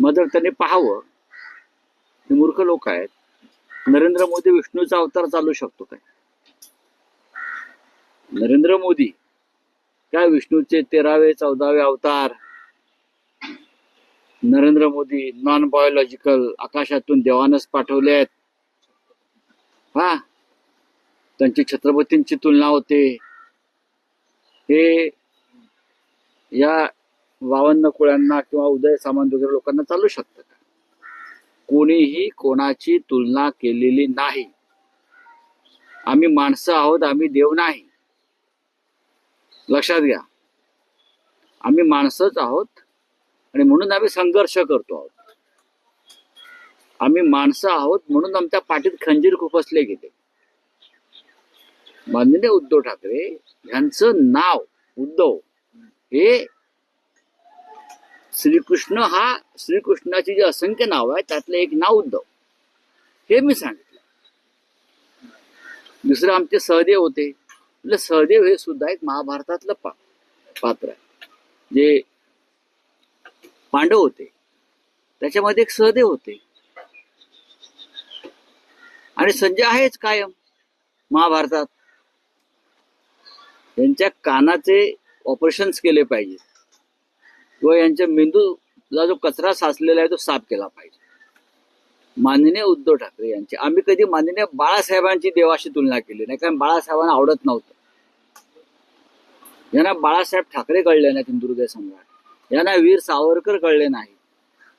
Mother जर त्यांनी पाहावं. हे मूर्ख लोक आहेत. नरेंद्र मोदी विष्णूचा अवतार चालू शकतो काय? नरेंद्र मोदी काय विष्णूचे तेरावे चौदावे अवतार? नरेंद्र मोदी नॉन बायोलॉजिकल आकाशातून देवानच पाठवले आहेत. हा? त्यांची छत्रपतींची तुलना होते. हे या वावन्न कुळ्यांना किंवा उदय सामंत वगैरे लोकांना चालू शकतं का? कोणीही कोणाची तुलना केलेली नाही. आम्ही माणसं आहोत आम्ही देव नाही. लक्षात घ्या. आम्ही माणसंच आहोत आणि म्हणून आम्ही संघर्ष करतो आहोत. आम्ही माणसं आहोत म्हणून आमच्या पाठीत खंजीर खुपसले गेले. माननीय उद्धव ठाकरे यांचं नाव उद्धव हे श्रीकृष्ण हा श्रीकृष्णाची जे असंख्य नाव आहे त्यातलं एक नाव उद्धव. हे मी सांगितलं. दुसरं आमचे सहदेव होते. म्हटलं सहदेव हे सुद्धा एक महाभारतातलं पा पात्र आहे जे पांडव होते. त्याच्यामध्ये एक सहदेव होते. आणि संजय आहेच कायम महाभारतात. त्यांच्या कानाचे ऑपरेशन्स केले पाहिजेत. व यांच्या मेंदूला जो कचरा साचलेला आहे तो साफ केला पाहिजे. माननीय उद्धव ठाकरे यांची आम्ही कधी माननीय बाळासाहेबांची देवाशी तुलना केली नाही कारण बाळासाहेबांना आवडत नव्हतं. यांना बाळासाहेब ठाकरे कळले नाहीत हिंदुहृदय सम्राट. यांना वीर सावरकर कळले नाही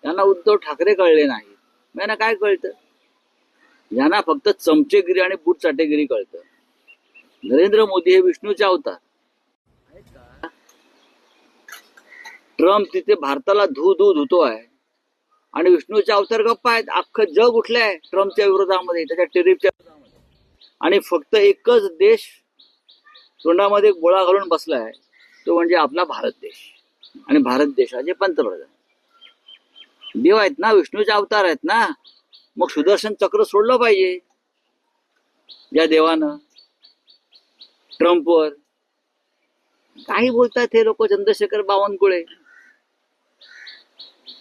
यांना उद्धव ठाकरे कळले नाही यांना काय कळतं? यांना फक्त चमचेगिरी आणि बुटचाटेगिरी कळतं. नरेंद्र मोदी हे विष्णूचे अवतार आहेत का? ट्रम्प तिथे भारताला धू धू धुतो आहे. आणि विष्णूचे अवतार गप्पा आहेत. अख्खं जग उठलंय ट्रम्पच्या विरोधामध्ये त्याच्या टेरिफच्या विरोधामध्ये. आणि फक्त एकच देश तोंडामध्ये गोळा घालून बसलाय तो म्हणजे आपला भारत देश. आणि भारत देशाचे पंतप्रधान. देव आहेत ना विष्णूचे अवतार आहेत ना. मग सुदर्शन चक्र सोडलं पाहिजे. या देवानं. ट्रम्पवर. काही बोलतात हे लोक चंद्रशेखर बावनकुळे.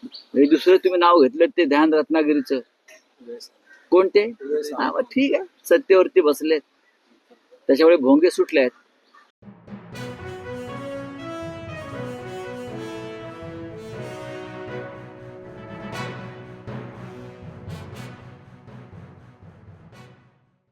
हे दुसरं तुम्ही नाव घेतलं ते ध्यान रत्नागिरीचं. कोणते? ठीक आहे. सत्तेवरती बसलेत. त्याच्यामुळे भोंगे सुटले आहेत